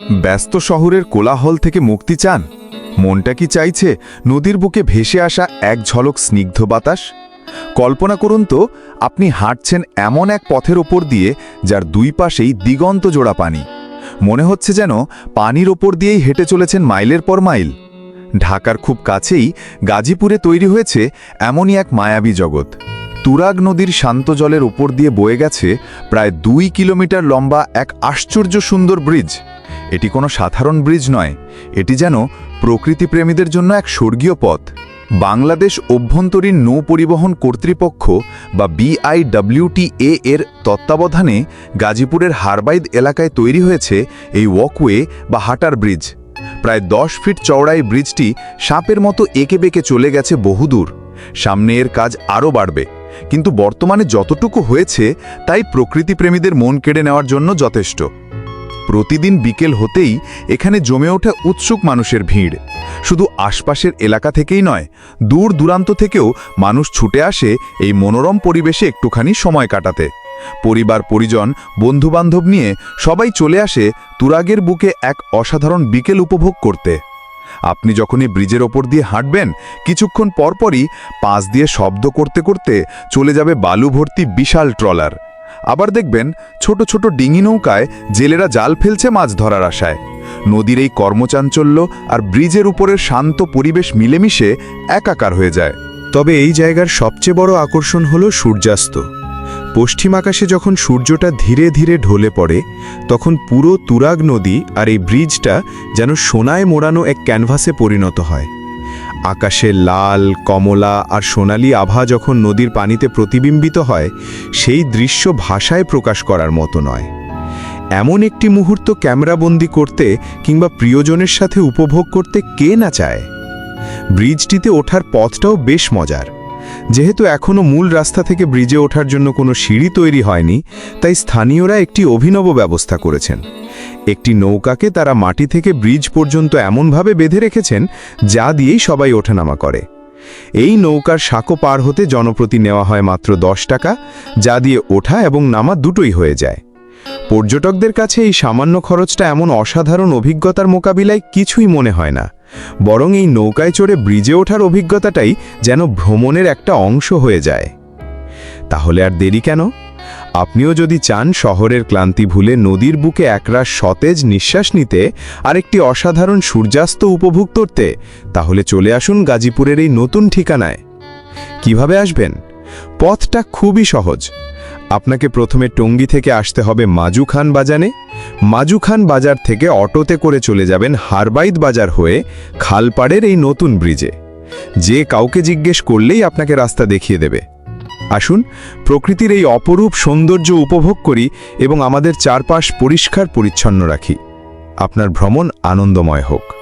ব্যস্ত শহরের কোলাহল থেকে মুক্তি চান? মনটা কি চাইছে নদীর বুকে ভেসে আসা এক ঝলক স্নিগ্ধ বাতাস? কল্পনা করুন তো, আপনি হাঁটছেন এমন এক পথের ওপর দিয়ে যার দুই পাশেই দিগন্ত জোড়া পানি। মনে হচ্ছে যেন পানির ওপর দিয়েই হেঁটে চলেছেন মাইলের পর মাইল। ঢাকার খুব কাছেই গাজীপুরে তৈরি হয়েছে এমনই এক মায়াবী জগৎ। তুরাগ নদীর শান্ত জলের উপর দিয়ে বয়ে গেছে প্রায় দুই কিলোমিটার লম্বা এক আশ্চর্য সুন্দর ব্রিজ। এটি কোনো সাধারণ ব্রিজ নয়। এটি যেন প্রকৃতিপ্রেমীদের জন্য এক স্বর্গীয় পথ। বাংলাদেশ অভ্যন্তরীণ নৌ পরিবহন কর্তৃপক্ষ বা বিআইডব্লিউটিএ এর তত্ত্বাবধানে গাজীপুরের হারবাইদ এলাকায় তৈরি হয়েছে এই ওয়াকওয়ে বা হাটার ব্রিজ। প্রায় দশ ফিট চওড়াই ব্রিজটি সাপের মতো এঁকে বেঁকে চলে গেছে বহুদূর। সামনে এর কাজ আরও বাড়বে। কিন্তু বর্তমানে যতটুকু হয়েছে, তাই প্রকৃতিপ্রেমীদের মন কেড়ে নেওয়ার জন্য যথেষ্ট। প্রতিদিন বিকেল হতেই এখানে জমে ওঠে উৎসুক মানুষের ভিড়। শুধু আশপাশের এলাকা থেকেই নয়, দূর দূরান্ত থেকেও মানুষ ছুটে আসে এই মনোরম পরিবেশে একটুখানি সময় কাটাতে। পরিবার, পরিজন, বন্ধুবান্ধব নিয়ে সবাই চলে আসে তুরাগের বুকে এক অসাধারণ বিকেল উপভোগ করতে। আপনি যখনই ব্রিজের ওপর দিয়ে হাঁটবেন, কিছুক্ষণ পরপরই পাশ দিয়ে শব্দ করতে করতে চলে যাবে বালু ভর্তি বিশাল ট্রলার। আবার দেখবেন ছোট ছোট ডিঙি নৌকায় জেলেরা জাল ফেলছে মাছ ধরার আশায়। নদীর এই কর্মচাঞ্চল্য আর ব্রিজের উপরের শান্ত পরিবেশ মিলেমিশে একাকার হয়ে যায়। তবে এই জায়গার সবচেয়ে বড় আকর্ষণ হল সূর্যাস্ত। পশ্চিম আকাশে যখন সূর্যটা ধীরে ধীরে ঢলে পড়ে, তখন পুরো তুরাগ নদী আর এই ব্রিজটা যেন সোনায় মোড়ানো এক ক্যানভাসে পরিণত হয়। আকাশে লাল, কমলা আর সোনালি আভা যখন নদীর পানিতে প্রতিবিম্বিত হয়, সেই দৃশ্য ভাষায় প্রকাশ করার মতো নয়। এমন একটি মুহূর্ত ক্যামেরাবন্দি করতে কিংবা প্রিয়জনের সাথে উপভোগ করতে কে না চায়? ব্রিজটিতে ওঠার পথটাও বেশ মজার। যেহেতু এখনও মূল রাস্তা থেকে ব্রিজে ওঠার জন্য কোনো সিঁড়ি তৈরি হয়নি, তাই স্থানীয়রা একটি অভিনব ব্যবস্থা করেছেন। একটি নৌকাকে তারা মাটি থেকে ব্রিজ পর্যন্ত এমনভাবে বেঁধে রেখেছেন, যা দিয়েই সবাই ওঠানামা করে। এই নৌকার সাঁকো পার হতে জনপ্রতি নেওয়া হয় মাত্র দশ টাকা, যা দিয়ে ওঠা এবং নামা দুটোই হয়ে যায়। পর্যটকদের কাছে এই সামান্য খরচটা এমন অসাধারণ অভিজ্ঞতার মোকাবিলায় কিছুই মনে হয় না, বরং এই নৌকায় চড়ে ব্রিজে ওঠার অভিজ্ঞতাটাই যেন ভ্রমণের একটা অংশ হয়ে যায়। তাহলে আর দেরি কেন? আপনিও যদি চান শহরের ক্লান্তি ভুলে নদীর বুকে একরাশ সতেজ নিঃশ্বাস নিতে আর একটি অসাধারণ সূর্যাস্ত উপভোগ করতে, তাহলে চলে আসুন গাজীপুরের এই নতুন ঠিকানায়। কীভাবে আসবেন? পথটা খুবই সহজ। আপনাকে প্রথমে টঙ্গী থেকে আসতে হবে মাজু খান বাজানে মাজু খান বাজার থেকে অটোতে করে চলে যাবেন হারবাইদ বাজার হয়ে খালপাড়ের এই নতুন ব্রিজে। যে কাউকে জিজ্ঞেস করলেই আপনাকে রাস্তা দেখিয়ে দেবে। আসুন, প্রকৃতির এই অপরূপ সৌন্দর্য উপভোগ করি এবং আমাদের চারপাশ পরিষ্কার পরিচ্ছন্ন রাখি। আপনার ভ্রমণ আনন্দময় হোক।